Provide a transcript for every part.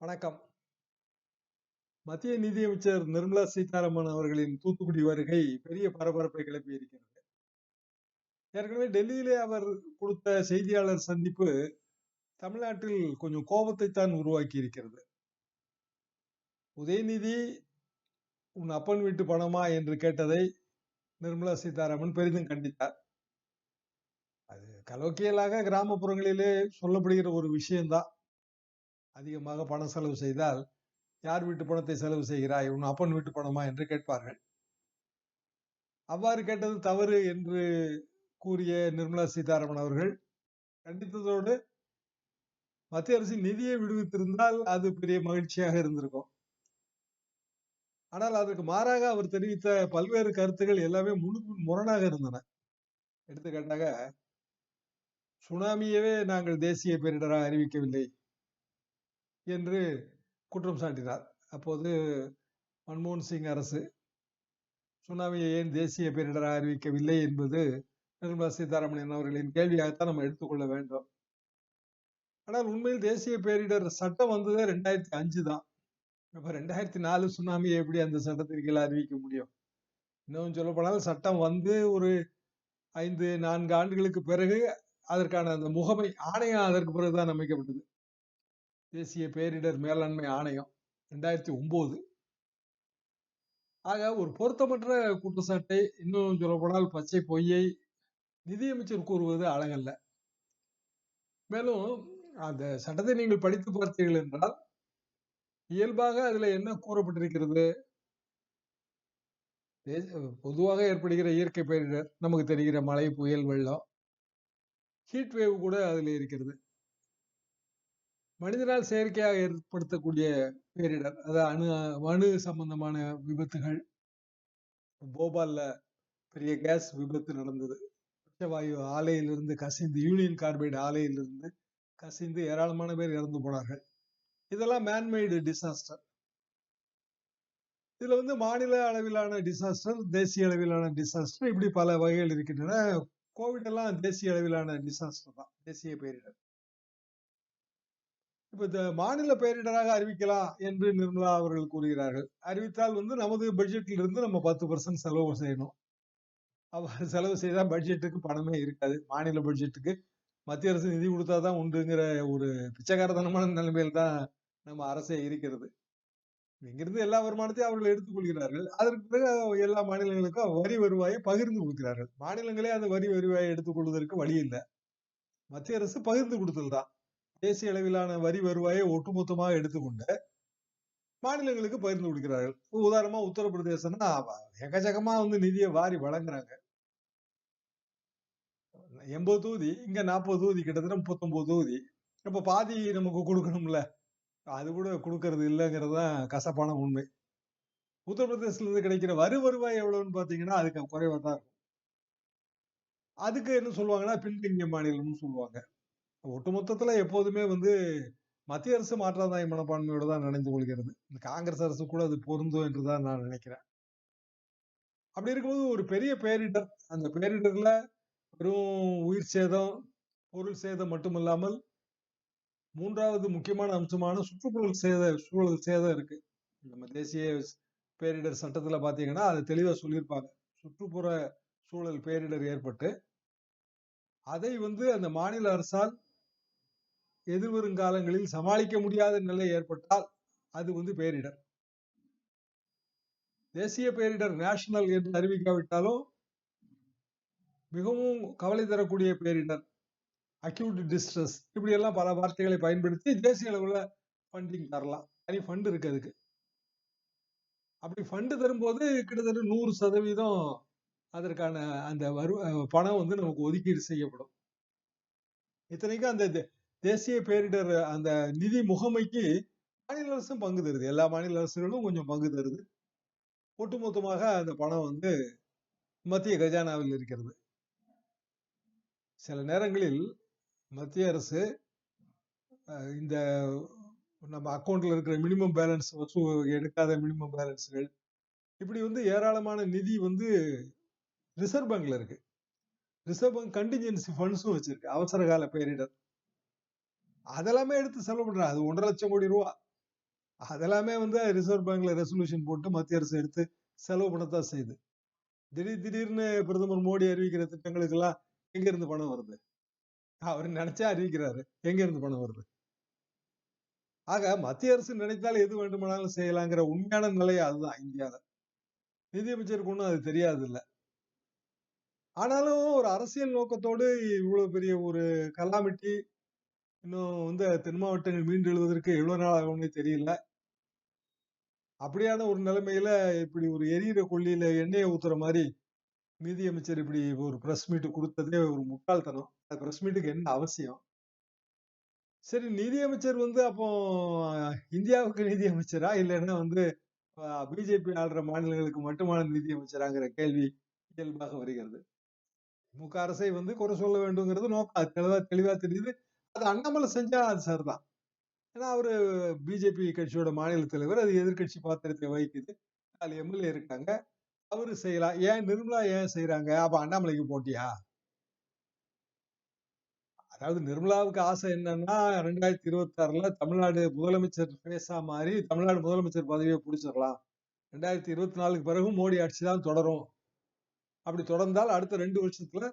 வணக்கம். மத்திய நிதியமைச்சர் நிர்மலா சீதாராமன் அவர்களின் தூத்துக்குடி வருகை பெரிய பரபரப்பை கிளப்பியிருக்கிறது. ஏற்கனவே டெல்லியிலே அவர் கொடுத்த செய்தியாளர் சந்திப்பு தமிழ்நாட்டில் கொஞ்சம் கோபத்தை தான் உருவாக்கி இருக்கிறது. உதயநிதி உன் அப்பன் வீட்டு பணமா என்று கேட்டதை நிர்மலா சீதாராமன் பெரிதும் கண்டித்தார். அது கலோக்கியலாக கிராமப்புறங்களிலே சொல்லப்படுகிற ஒரு விஷயம்தான். அதிகமாக பணம் செலவு செய்தால் யார் வீட்டு பணத்தை செலவு செய்கிறாய்? உன் அப்பன் வீட்டு பணமா? என்று கேட்பார்கள். அவ்வாறு கேட்டது தவறு என்று கூறிய நிர்மலா சீதாராமன் அவர்கள் கண்டித்ததோடு மத்திய அரசு நிதியை விடுவித்திருந்தால் அது பெரிய மகிழ்ச்சியாக இருந்திருக்கும். ஆனால் அதற்கு மாறாக அவர் தெரிவித்த பல்வேறு கருத்துகள் எல்லாமே முழு முரணாக இருந்தன. எடுத்துக்காட்டாக சுனாமியவே நாங்கள் தேசிய பேரிடராக அறிவிக்கவில்லை. என்று குற்றம் சாட்டினார். அப்போது மன்மோகன் சிங் அரசு சுனாமியை ஏன் தேசிய பேரிடராக அறிவிக்கவில்லை என்பது நிர்மலா சீதாராமன் அவர்களின் கேள்வியாகத்தான் நம்ம எடுத்துக்கொள்ள வேண்டும். ஆனால் உண்மையில் தேசிய பேரிடர் சட்டம் வந்ததே ரெண்டாயிரத்தி அஞ்சு தான். இப்போ ரெண்டாயிரத்தி நாலு சுனாமியை எப்படி அந்த சட்டத்தின் கீழே அறிவிக்க முடியும்? இன்னும் சொல்ல போனால் சட்டம் வந்து ஒரு ஐந்து நான்கு ஆண்டுகளுக்கு பிறகு அதற்கான அந்த முகமை ஆணையம் அதற்கு பிறகுதான் அமைக்கப்பட்டது. தேசிய பேரிடர் மேலாண்மை ஆணையம் ரெண்டாயிரத்தி ஒன்பது ஆக ஒரு பொருத்தமற்ற குற்றச்சாட்டை இன்னும் சொல்லப்போனால் பச்சை பொய்யை நிதியமைச்சர் கூறுவது அழகல்ல. மேலும் அந்த சட்டத்தை நீங்கள் படித்து பார்த்தீர்கள் என்றால் இயல்பாக அதில் என்ன கூறப்பட்டிருக்கிறது? பொதுவாக ஏற்படுகிற இயற்கை பேரிடர் நமக்கு தெரிகிற மழை புயல் வெள்ளம் ஹீட் வேவ் கூட அதில் இருக்கிறது. மனிதனால் செயற்கையாக ஏற்படுத்தக்கூடிய பேரிடர். அதாவது அணு அணு சம்பந்தமான விபத்துகள். போபால்ல பெரிய கேஸ் விபத்து நடந்தது. உச்சவாயு ஆலையிலிருந்து கசிந்து யூனியன் கார்பைடு ஆலையிலிருந்து கசிந்து ஏராளமான பேர் இறந்து போனார்கள். இதெல்லாம் மேன்மெய்டு டிசாஸ்டர் இதுல வந்து மாநில அளவிலான டிசாஸ்டர் தேசிய அளவிலான டிசாஸ்டர் இப்படி பல வகைகள் இருக்கின்றன. கோவிட் எல்லாம் தேசிய அளவிலான டிசாஸ்டர் தான். தேசிய பேரிடர். இப்ப இந்த மாநில பேரிடராக அறிவிக்கலாம் என்று நிர்மலா அவர்கள் கூறுகிறார்கள். அறிவித்தால் வந்து நமது பட்ஜெட்ல இருந்து நம்ம பத்து பர்சன்ட் செலவு செய்யணும். அவ்வாறு செலவு செய்தால் பட்ஜெட்டுக்கு பணமே இருக்காது. மாநில பட்ஜெட்டுக்கு மத்திய அரசு நிதி கொடுத்தாதான் உண்டுங்கிற ஒரு பிச்சைக்காரத்தனமான நிலைமையில் தான் நம்ம அரசே இருக்கிறது. இங்கிருந்து எல்லா வருமானத்தையும் அவர்கள் எடுத்துக்கொள்கிறார்கள் அதற்கு பிறகு எல்லா மாநிலங்களுக்கும் வரி வருவாயை பகிர்ந்து கொடுக்கிறார்கள். மாநிலங்களே அந்த வரி வருவாயை எடுத்துக்கொள்வதற்கு வழி இல்லை. மத்திய அரசு பகிர்ந்து கொடுத்தல் தான் தேசிய அளவிலான வரி வருவாயை ஒட்டுமொத்தமாக எடுத்துக்கொண்டு மாநிலங்களுக்கு பகிர்ந்து கொடுக்கிறார்கள். உதாரணமா உத்தரப்பிரதேசம்னா எக்கச்சக்கமா வந்து நிதியை வாரி வழங்குறாங்க. எண்பது தொகுதி இங்க நாற்பது தொகுதி கிட்டத்தட்ட முப்பத்தொன்பது தொகுதி. இப்ப பாதி நமக்கு கொடுக்கணும்ல. அது கூட கொடுக்கறது இல்லைங்கிறது தான் கசப்பான உண்மை. உத்தரப்பிரதேசத்துல இருந்து கிடைக்கிற வரி வருவாய் எவ்வளவுன்னு பாத்தீங்கன்னா அதுக்கு குறைவா தான் இருக்கும். அதுக்கு என்ன சொல்லுவாங்கன்னா பின்தங்கிய மாநிலம்னு சொல்லுவாங்க. ஒட்டுமொத்தத்துல எப்போதுமே வந்து மத்திய அரசு மாற்றாதாய மனப்பான்மையோட தான் நினைந்து கொள்கிறது. இந்த காங்கிரஸ் அரசு கூட அது பொருந்தும் என்றுதான் நான் நினைக்கிறேன். அப்படி இருக்கும்போது ஒரு பெரிய பேரிடர் அந்த பேரிடர்ல வெறும் உயிர் சேதம் பொருள் சேதம் மட்டுமல்லாமல் மூன்றாவது முக்கியமான அம்சமான சுற்றுச்சூழல் சேத சூழல் சேதம் இருக்கு. நம்ம தேசிய பேரிடர் சட்டத்துல பாத்தீங்கன்னா அதை தெளிவா சொல்லியிருப்பாங்க. சுற்றுப்புற சூழல் பேரிடர் ஏற்பட்டு அதை வந்து அந்த மாநில அரசால் எதிர்வரும் காலங்களில் சமாளிக்க முடியாத நிலை ஏற்பட்டால் அது வந்து பேரிடர். தேசிய பேரிடர் நேஷனல் என்று அறிவிக்காவிட்டாலும் மிகவும் கவலை தரக்கூடிய பேரிடர் அக்யூட் டிஸ்ட்ரெஸ் இப்படி எல்லாம் பல வார்த்தைகளை பயன்படுத்தி தேசிய அளவில் ஃபண்டிங் தரலாம். தனி ஃபண்ட் இருக்கு அதுக்கு. அப்படி ஃபண்டு தரும்போது கிட்டத்தட்ட நூறு சதவீதம் அதற்கான அந்த வரு பணம் வந்து நமக்கு ஒதுக்கீடு செய்யப்படும். இத்தனைக்கும் அந்த தேசிய பேரிடர் அந்த நிதி முகமைக்கு மாநில அரசும் பங்கு தருது. எல்லா மாநில அரசுகளும் கொஞ்சம் பங்கு தருது. ஒட்டுமொத்தமாக அந்த பணம் வந்து மத்திய கஜானாவில் இருக்கிறது. சில நேரங்களில் மத்திய அரசு இந்த நம்ம அக்கௌண்ட்ல இருக்கிற மினிமம் பேலன்ஸ் வசூ எடுக்காத மினிமம் பேலன்ஸ்கள் இப்படி வந்து ஏராளமான நிதி வந்து ரிசர்வ் பேங்க்ல இருக்கு. ரிசர்வ் பேங்க் கண்டிஜென்சி ஃபண்ட்ஸும் வச்சிருக்கு. அவசர கால பேரிடர். அதெல்லாமே எடுத்து செலவு பண்றாங்க அது ஒன்றரை லட்சம் கோடி ரூபா. அதெல்லாமே வந்து ரிசர்வ் பேங்க்ல ரெசல்யூஷன் போட்டு மத்திய அரசு எடுத்து செலவு பண்ணத்தான் செய்யுது. திடீர் திடீர்னு பிரதமர் மோடி அறிவிக்கிற திட்டங்களுக்கு எல்லாம் எங்க இருந்து பணம் வருது? அவர் நினைச்சா அறிவிக்கிறாரு எங்க இருந்து பணம் வருது? ஆக மத்திய அரசு நினைத்தால் எது வேண்டுமானாலும் செய்யலாங்கிற உண்மையான நிலை அதுதான் இந்தியாவில் நிதியமைச்சருக்கு ஒன்றும் அது தெரியாது இல்ல ஆனாலும் ஒரு அரசியல் நோக்கத்தோடு இவ்வளவு பெரிய ஒரு கலாமிட்டி இன்னும் வந்து தென் மாவட்டங்கள் மீண்டு எழுவதற்கு எவ்வளவு நாள் ஆகும்னே தெரியல. அப்படியான ஒரு நிலைமையில இப்படி ஒரு எரியிற கொள்ளியில எண்ணெயை ஊத்துற மாதிரி நிதியமைச்சர் இப்படி ஒரு பிரஸ் மீட் கொடுத்ததே ஒரு முட்டாள்தனம். அந்த பிரஸ் மீட்டுக்கு என்ன அவசியம்? சரி நிதியமைச்சர் வந்து அப்போ இந்தியாவுக்கு நிதியமைச்சரா? இல்லைன்னா வந்து பிஜேபி ஆளுற மாநிலங்களுக்கு மட்டுமான நிதியமைச்சராங்கிற கேள்வி இயல்பாக வருகிறது. திமுக அரசை வந்து குறை சொல்ல வேண்டுங்கிறது நோக்கம். தெளிவா தெளிவா தெரியுது. அது அண்ணாமலை செஞ்சா அது சரிதான். ஏன்னா அவரு பிஜேபி கட்சியோட மாநில தலைவர் அது எதிர்கட்சி பாத்திரத்தை வகிக்குது. நாலு எம்எல்ஏ இருக்காங்க. அவரு செய்யலாம். ஏன் நிர்மலா ஏன் செய்யறாங்க அப்ப அண்ணாமலைக்கு போட்டியா? அதாவது நிர்மலாவுக்கு ஆசை என்னன்னா ரெண்டாயிரத்தி இருபத்தி ஆறுல தமிழ்நாடு முதலமைச்சர் பேசா மாதிரி தமிழ்நாடு முதலமைச்சர் பதவியை பிடிச்சிடலாம். ரெண்டாயிரத்தி இருபத்தி நாலுக்கு பிறகு மோடி ஆட்சி தான் தொடரும். அப்படி தொடர்ந்தால் அடுத்த ரெண்டு வருஷத்துல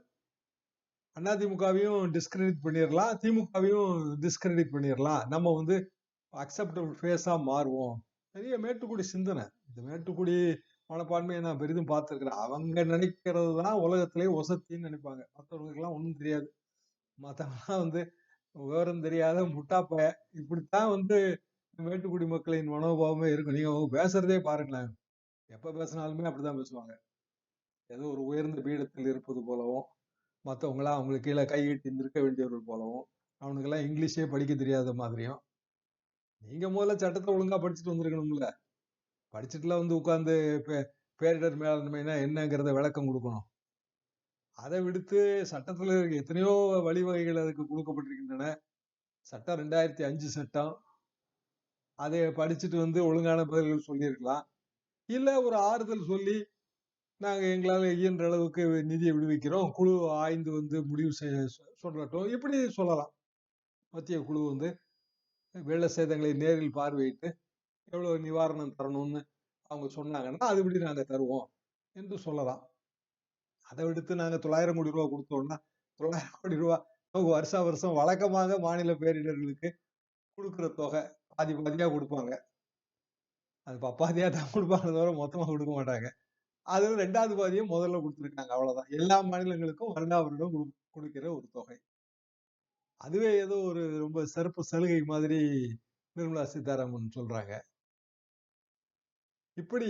அதிமுகவையும் டிஸ்கிரெடிட் பண்ணிடலாம் திமுகவையும் டிஸ்கிரெடிட் பண்ணிடலாம் நம்ம வந்து அக்செப்டபிள் ஃபேஸாக மாறுவோம். பெரிய மேட்டுக்குடி சிந்தனை. இந்த மேட்டுக்குடி மனப்பான்மையை நான் பெரிதும் பார்த்துருக்குறேன். அவங்க நினைக்கிறது தான் உலகத்திலே ஒசத்தின்னு நினைப்பாங்க. மற்றவங்களுக்கெல்லாம் ஒன்றும் தெரியாது. மற்றவங்களாம் வந்து விவரம் தெரியாத முட்டாப்ப. இப்படித்தான் வந்து மேட்டுக்குடி மக்களின் மனோபாவமே இருக்கும். நீங்க அவங்க பேசுறதே பாருங்களேன். எப்ப பேசினாலுமே அப்படிதான் பேசுவாங்க. ஏதோ ஒரு உயர்ந்த பீடத்தில் இருப்பது போலவும். மற்றவங்களாம் அவங்களுக்கு கீழே கையிட்டு நிற்க வேண்டியவர்கள் போலவும் அவனுக்கெல்லாம் இங்கிலீஷே படிக்க தெரியாத மாதிரியும். நீங்கள் முதல்ல சட்டத்தை ஒழுங்காக படிச்சுட்டு வந்திருக்கணும்ல. படிச்சுட்டுலாம் வந்து உட்காந்து பே பேரிடர் மேலாண்மைனா என்னங்கிறத விளக்கம் கொடுக்கணும். அதை விடுத்து சட்டத்துல எத்தனையோ வழிவகைகள் அதுக்கு கொடுக்கப்பட்டிருக்கின்றன. சட்டம் ரெண்டாயிரத்தி அஞ்சு சட்டம். அதை படிச்சுட்டு வந்து ஒழுங்கான பதில்கள் சொல்லியிருக்கலாம். இல்லை ஒரு ஆறுதல் சொல்லி நாங்கள் எங்களால் இயன்ற அளவுக்கு நிதியை விடுவிக்கிறோம். குழு ஆய்ந்து வந்து முடிவு செய்ய சொல்லட்டும் இப்படி சொல்லலாம்? மத்திய குழு வந்து வெள்ள சேதங்களை நேரில் பார்வையிட்டு எவ்வளோ நிவாரணம் தரணும்னு அவங்க சொன்னாங்கன்னா அதுபடி நாங்கள் தருவோம் என்று சொல்லலாம். அதை விடுத்து நாங்கள் தொள்ளாயிரம் கோடி ரூபா கொடுத்தோம்னா தொள்ளாயிரம் கோடி ரூபா வருஷா வருஷம் வழக்கமாக மாநில பேரிடர்களுக்கு கொடுக்குற தொகை பாதி பாதியாக கொடுப்பாங்க. அது பப்பாதியாக தான் கொடுப்பாங்க தவிர மொத்தமாக கொடுக்க மாட்டாங்க. அதுல ரெண்டாவது பாதியை முதல்ல கொடுத்துருக்காங்க அவ்வளவுதான். எல்லா மாநிலங்களுக்கும் வருடா வருடம் கொடுக்கிற ஒரு தொகை. அதுவே ஏதோ ஒரு ரொம்ப சிறப்பு சலுகை மாதிரி நிர்மலா சீதாராமன் சொல்றாங்க. இப்படி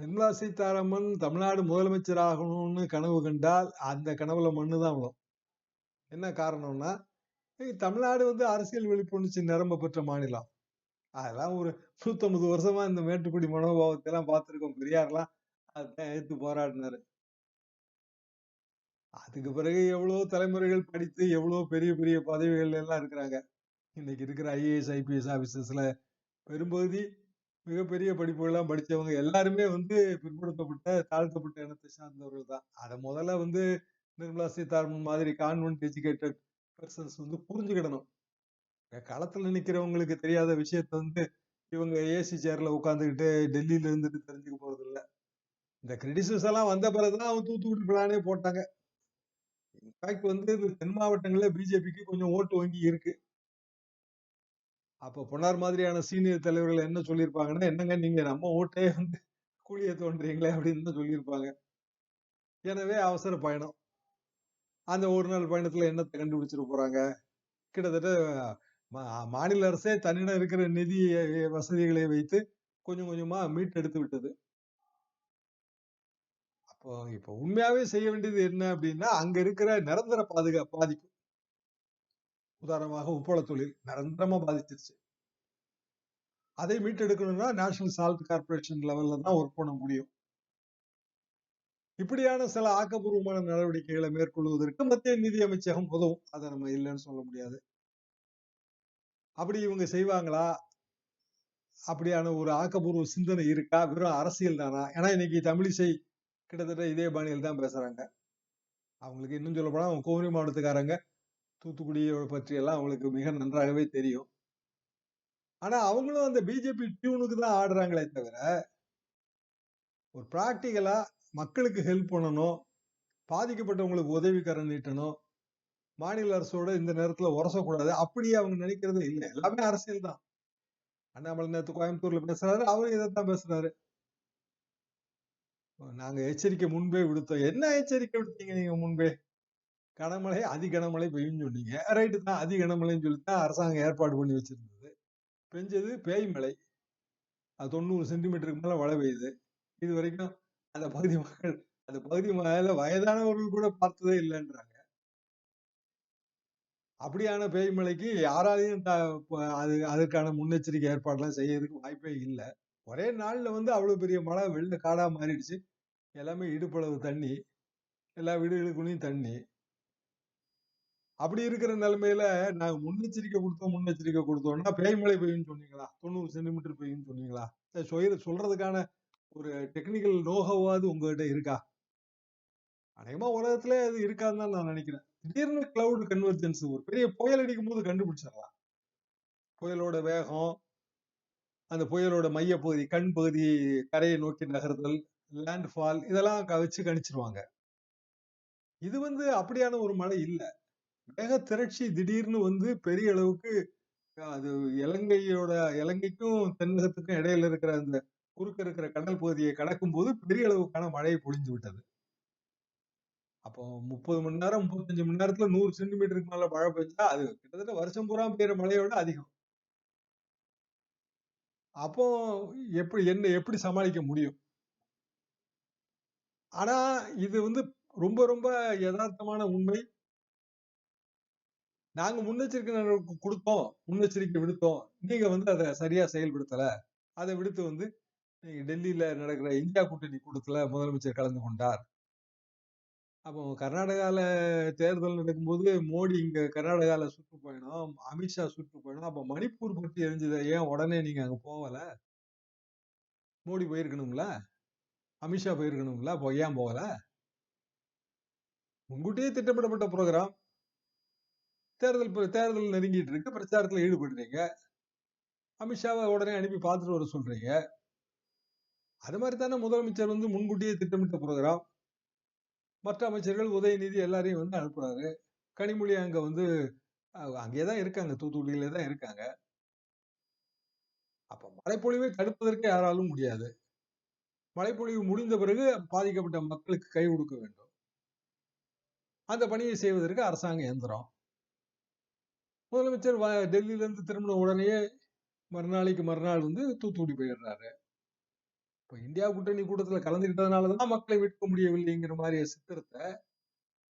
நிர்மலா சீதாராமன் தமிழ்நாடு முதலமைச்சர் ஆகணும்னு கனவு கண்டால் அந்த கனவுல மண்ணுதான் விழும். என்ன காரணம்னா தமிழ்நாடு வந்து அரசியல் விழிப்புணர்ச்சி நிரம்ப பெற்ற மாநிலம். அதெல்லாம் ஒரு நூத்தம்பது வருஷமா இந்த மேட்டுக்குடி மனோபாவத்தை எல்லாம் பார்த்திருக்கோம். பெரியார்லாம் அதை எடுத்து போராடினாரு. அதுக்கு பிறகு எவ்வளவு தலைமுறைகள் படித்து எவ்வளவு பெரிய பெரிய பதவிகள் எல்லாம் இருக்கிறாங்க. இன்னைக்கு இருக்கிற ஐஏஎஸ் ஐபிஎஸ் ஆபீசர்ஸ்ல பெரும்பகுதி மிகப்பெரிய படிப்புகள்லாம் படிச்சவங்க எல்லாருமே வந்து பிற்படுத்தப்பட்ட தாழ்த்தப்பட்ட இனத்தை சார்ந்தவர்கள் தான். அதை முதல்ல வந்து நிர்மலா சீதாராமன் மாதிரி கான்வென்ட் எஜுகேட்டட் பர்சன்ஸ் வந்து புரிஞ்சுக்கிடணும். களத்தில் நிக்கிறவங்களுக்கு தெரியாத விஷயத்த வந்து இவங்க ஏசி சேர்ல உட்காந்துக்கிட்டு டெல்லியில இருந்துட்டு தெரிஞ்சுக்க போறது இந்த கிரிட்டிசிஸ் எல்லாம் வந்த பிறகுதான் அவங்க தூத்துக்குடி பிளானே போட்டாங்க. இன்ஃபேக்ட் வந்து தென் மாவட்டங்கள்ல பிஜேபிக்கு கொஞ்சம் ஓட்டு வங்கி இருக்கு. அப்ப பொன்னார் மாதிரியான சீனியர் தலைவர்கள் என்ன சொல்லியிருப்பாங்கன்னா என்னங்க நீங்க நம்ம ஓட்டே வந்து கூலிய தோன்றீங்களே அப்படின்னு தான் சொல்லியிருப்பாங்க. எனவே அவசர பயணம். அந்த ஒரு நாள் பயணத்துல என்னத்தை கண்டுபிடிச்சிட போறாங்க? கிட்டத்தட்ட மாநில அரசே தன்னிடம் இருக்கிற நிதி வசதிகளை வைத்து கொஞ்சம் கொஞ்சமா மீட்டெடுத்து விட்டது. அப்போ இப்ப உண்மையாவே செய்ய வேண்டியது என்ன அப்படின்னா அங்க இருக்கிற நிரந்தர பாதுகா பாதிப்பு. உதாரணமாக உப்பள தொழில் நிரந்தரமா பாதிச்சிருச்சு. அதை மீட்டெடுக்கணும்னா நேஷனல் சால்ட் கார்பரேஷன் லெவல்ல தான் ஒர்க் பண்ண முடியும். இப்படியான சில ஆக்கப்பூர்வமான நடவடிக்கைகளை மேற்கொள்வதற்கு மத்திய நிதி அமைச்சகம் உதவும். அதை நம்ம இல்லைன்னு சொல்ல முடியாது. அப்படி இவங்க செய்வாங்களா? அப்படியான ஒரு ஆக்கப்பூர்வ சிந்தனை இருக்கா? வெறும் அரசியல் தானா? ஏன்னா இன்னைக்கு தமிழிசை கிட்டத்தட்ட இதே பாணியில் தான் பேசுறாங்க. அவங்களுக்கு இன்னும் சொல்ல அவங்க கோவை மாவட்டத்துக்காரங்க தூத்துக்குடியை பற்றியெல்லாம் அவங்களுக்கு மிக நன்றாகவே தெரியும். ஆனா அவங்களும் அந்த பிஜேபி டியூனுக்கு தான் ஆடுறாங்களே தவிர ஒரு ப்ராக்டிக்கலாக மக்களுக்கு ஹெல்ப் பண்ணணும் பாதிக்கப்பட்டவங்களுக்கு உதவி கரம் நீட்டணும் மாநில அரசோட இந்த நேரத்துல உரசக்கூடாது அப்படியே அவங்க நினைக்கிறதே இல்லை. எல்லாமே அரசியல் தான். அண்ணாமலை நேற்று கோயம்புத்தூர்ல பேசுறாரு அவரும் இதைத்தான் பேசுறாரு. நாங்க எச்சரிக்கை முன்பே விடுத்தோம். என்ன எச்சரிக்கை விடுத்தீங்க நீங்க முன்பே? கனமழை அதி கனமழை பெய்யும் சொன்னீங்க. ரைட்டு தான் அதி கனமழைன்னு சொல்லி தான் அரசாங்கம் ஏற்பாடு பண்ணி வச்சிருந்தது. பெஞ்சது பேய் மழை. அது தொண்ணூறு சென்டிமீட்டருக்கு மேல மழை பெய்யுது. இது வரைக்கும் அந்த பகுதி மக்கள் அந்த பகுதி மேல வயதானவர்கள் கூட பார்த்ததே இல்லைன்றாங்க. அப்படியான பேய் மழைக்கு யாராலையும் அது அதற்கான முன்னெச்சரிக்கை ஏற்பாடுலாம் செய்யறதுக்கு வாய்ப்பே இல்லை. ஒரே நாள்ல வந்து அவ்வளவு பெரிய மழை வெள்ள காடா மாறிடுச்சு. எல்லாமே இடுப்பளவு தண்ணி. எல்லா வீடுகளுக்குள்ளேயும் தண்ணி. அப்படி இருக்கிற நிலைமையில நாங்கள் முன்னெச்சரிக்கை கொடுத்தோம் முன்னெச்சரிக்கை கொடுத்தோம்னா பேய்மழை பெய்யும்னு சொன்னீங்களா? தொண்ணூறு சென்டிமீட்டர் பெய்யும்னு சொன்னீங்களா? சொல்றதுக்கான ஒரு டெக்னிக்கல் நோகவாது உங்ககிட்ட இருக்கா? அநேகமாக உலகத்துல அது இருக்காதுன்னு தான் நான் நினைக்கிறேன். திடீர்னு கிளவுட் கன்வர்ஜென்ஸ் ஒரு பெரிய புயல் அடிக்கும் போது கண்டுபிடிச்சிடலாம். புயலோட வேகம் அந்த புயலோட மையப்பகுதி பகுதி கண் பகுதி கரையை நோக்கி நகர்தல் லேண்ட் ஃபால் இதெல்லாம் வச்சு கணிச்சிருவாங்க. இது வந்து அப்படியான ஒரு மழை இல்லை. வேக திரட்சி திடீர்னு வந்து பெரிய அளவுக்கு அது இலங்கையோட இலங்கைக்கும் தென்னகத்துக்கும் இடையில இருக்கிற அந்த குறுக்க இருக்கிற கடல் பகுதியை கடக்கும் போது பெரிய அளவுக்கான மழையை பொழிஞ்சு விட்டது. அப்போ முப்பது மணி நேரம் முப்பத்தஞ்சு மணி நேரத்துல நூறு சென்டிமீட்டருக்கு மேல மழை பெஞ்சா அது கிட்டத்தட்ட வருஷம் பூரா பெய்யற மழையோட அதிகம். அப்போ எப்படி என்ன எப்படி சமாளிக்க முடியும்? ஆனா இது வந்து ரொம்ப ரொம்ப யதார்த்தமான உண்மை. நாங்க முன்னெச்சரிக்கை கொடுத்தோம். முன்னெச்சரிக்கை விடுத்தோம். நீங்க வந்து அதை சரியா செயல்படுத்தல. அதை விடுத்து வந்து டெல்லியில நடக்கிற இந்தியா கூட்டணி கூட்டத்துல முதலமைச்சர் கலந்து கொண்டார். அப்போ கர்நாடகாவில் தேர்தல் நடக்கும்போது மோடி இங்க கர்நாடகால சுற்றுப்பயணம் அமித்ஷா சுற்றுப்பயணம் அப்போ மணிப்பூர் பற்றி எரிஞ்சதை ஏன் உடனே நீங்கள் அங்கே போகலை? மோடி போயிருக்கணுங்களா அமித்ஷா போயிருக்கணுங்களா இப்போ ஏன் போகல? முன்கூட்டியே திட்டமிடப்பட்ட ப்ரோக்ராம். தேர்தல் தேர்தல் நெருங்கிட்டு இருக்கு. பிரச்சாரத்தில் ஈடுபடுறீங்க. அமித்ஷாவை உடனே அனுப்பி பார்த்துட்டு வர சொல்றீங்க. அது மாதிரி தானே முதலமைச்சர் வந்து முன்கூட்டியே திட்டமிட்ட ப்ரோக்ராம். மற்ற அமைச்சர்கள் உதயநிதி எல்லாரையும் வந்து அனுப்புறாரு. கனிமொழி அங்க வந்து அங்கேதான் இருக்காங்க. தூத்துக்குடியில தான் இருக்காங்க. அப்ப மழைப்பொழிவை தடுப்பதற்கு யாராலும் முடியாது. மழைப்பொழிவு முடிந்த பிறகு பாதிக்கப்பட்ட மக்களுக்கு கை கொடுக்க வேண்டும். அந்த பணியை செய்வதற்கு அரசாங்க இயந்திரம். முதலமைச்சர் டெல்லியில இருந்து திரும்பின உடனேயே மறுநாளைக்கு மறுநாள் வந்து தூத்துக்குடி போயிடுறாரு. இப்ப இந்தியா கூட்டணி கூட்டத்துல கலந்துக்கிட்டதுனாலதான் மக்களை மீட்க முடியவில்லைங்கிற மாதிரி சித்திரத்தை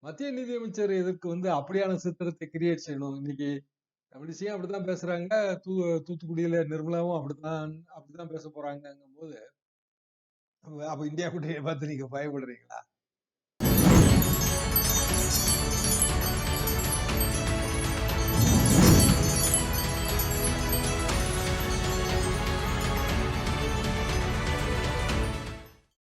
மத்திய நிதியமைச்சர் இதற்கு வந்து அப்படியான சித்திரத்தை கிரியேட் செய்யணும்? இன்னைக்கு தமிழிசையும் அப்படித்தான் பேசுறாங்க தூ தூத்துக்குடியில நிர்மலாவும் அப்படித்தான் அப்படித்தான் பேச போறாங்கங்கும் போது அப்ப இந்தியா கூட்டணியை பார்த்து நீங்க பயப்படுறீங்களா?